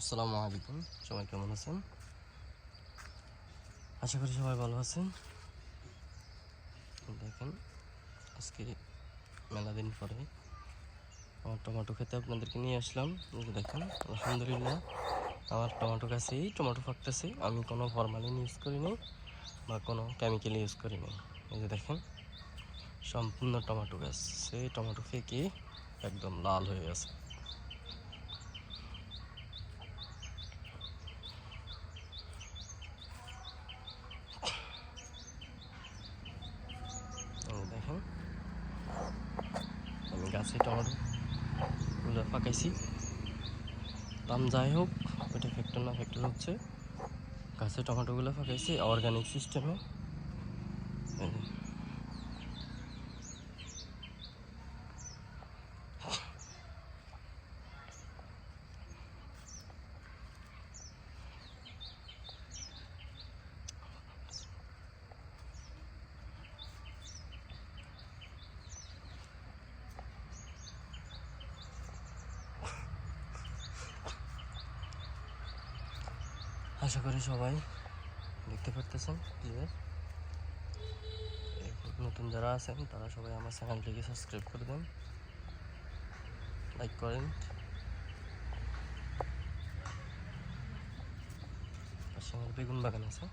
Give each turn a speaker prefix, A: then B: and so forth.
A: আসসালামু আলাইকুম। সবাই কেমন আছেন? আশা করি সবাই ভালো আছেন। দেখেন আজকে মেলা দিন পরে আমার টমেটো খেতে আপনাদেরকে নিয়ে আসলাম। দেখেন, আলহামদুলিল্লাহ, আমার টমেটো গাছেই টমেটো ফাঁকতেছে আমি কোনো ফরমালিন ইউজ করিনি বা কোনো কেমিক্যাল ইউজ করিনি এই যে দেখেন, সম্পূর্ণ টমেটো গাছ। সেই টমেটো ফেঁকে একদম লাল হয়ে গেছে এই দেখেন আমি গাছে টমেটো গুলো পাকাইছি দাম যাই হোক ওইটা ফ্যাক্টর না ফ্যাক্টর হচ্ছে গাছে টমেটোগুলো পাকাইছি অর্গানিক সিস্টেমে আশা করি সবাই দেখতে পারতেছেন ক্লিয়ার নতুন যারা আছেন, তারা সবাই আমার চ্যানেলটিকে সাবস্ক্রাইব করে দেন, লাইক করেন। আমার বেগুন বাগান আছে।